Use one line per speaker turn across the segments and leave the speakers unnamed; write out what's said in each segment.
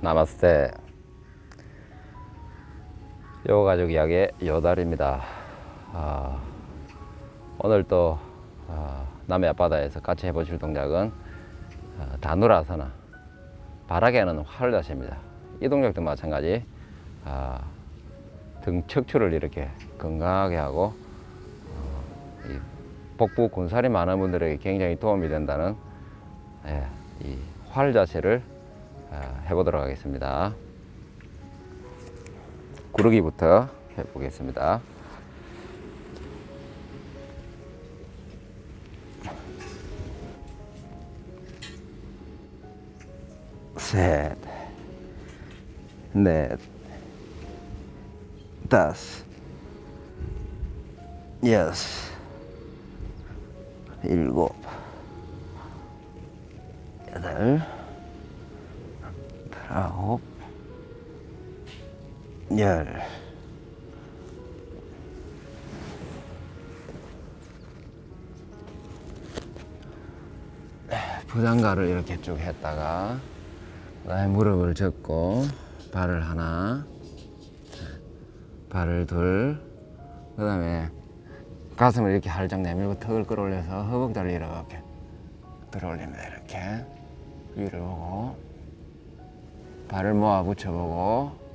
나마스테. 여가족 이야기의 요달입니다. 아, 오늘 또 아, 남해 앞바다에서 같이 해보실 동작은 아, 다누라사나 바라게 하는 활자세입니다. 이 동작도 마찬가지 아, 등 척추를 이렇게 건강하게 하고 어, 이 복부 군살이 많은 분들에게 굉장히 도움이 된다는 예, 이 활 자세를 아, 해보도록 하겠습니다. 구르기부터 해보겠습니다. 셋, 넷, 다섯, 여섯, 일곱, 여덟, 아홉, 열. 부장가를 이렇게 쭉 했다가 그다음에 무릎을 접고 발을 하나, 발을 둘, 그 다음에 가슴을 이렇게 활짝 내밀고 턱을 끌어올려서 허벅지를 이렇게 들어올립니다. 이렇게 위를 보고 발을 모아 붙여보고.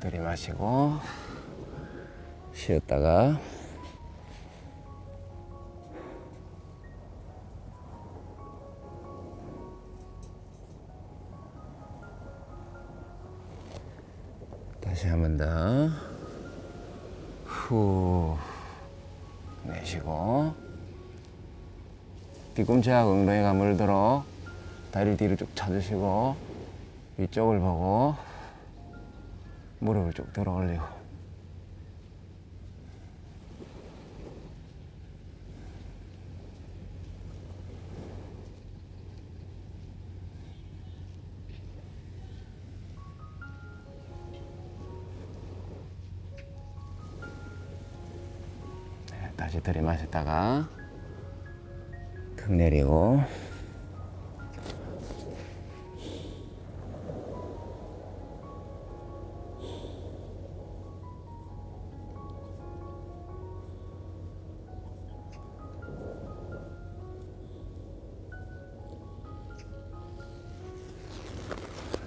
들이마시고 쉬었다가 다시 한 번 더. 후. 내쉬고. 뒤꿈치하고 엉덩이가 물도록 다리를 뒤로 쭉 쳐주시고 위쪽을 보고 무릎을 쭉 들어 올리고 다시 들이마셨다가 턱 내리고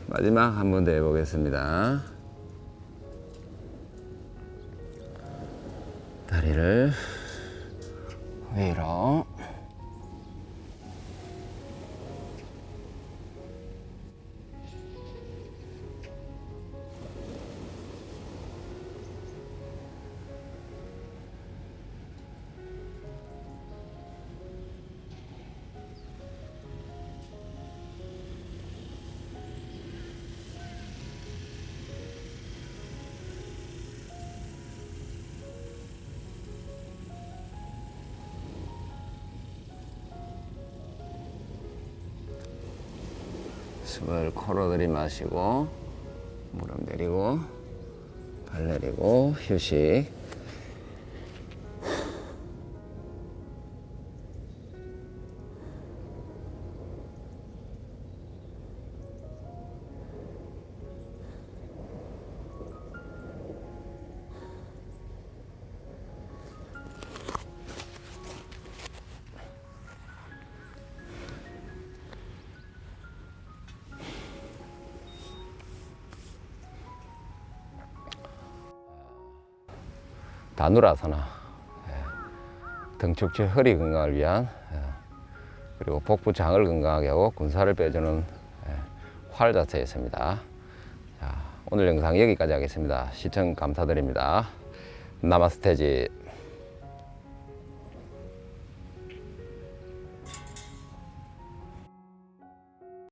마지막 한 번 더 해보겠습니다. 다리를 위로 숨을 코로 들이마시고 무릎 내리고 발 내리고 휴식 다누라사나 예, 등축치 허리 건강을 위한 예, 그리고 복부 장을 건강하게 하고 군살을 빼주는 예, 활 자세였습니다. 자, 오늘 영상 여기까지 하겠습니다. 시청 감사드립니다. 나마스테지.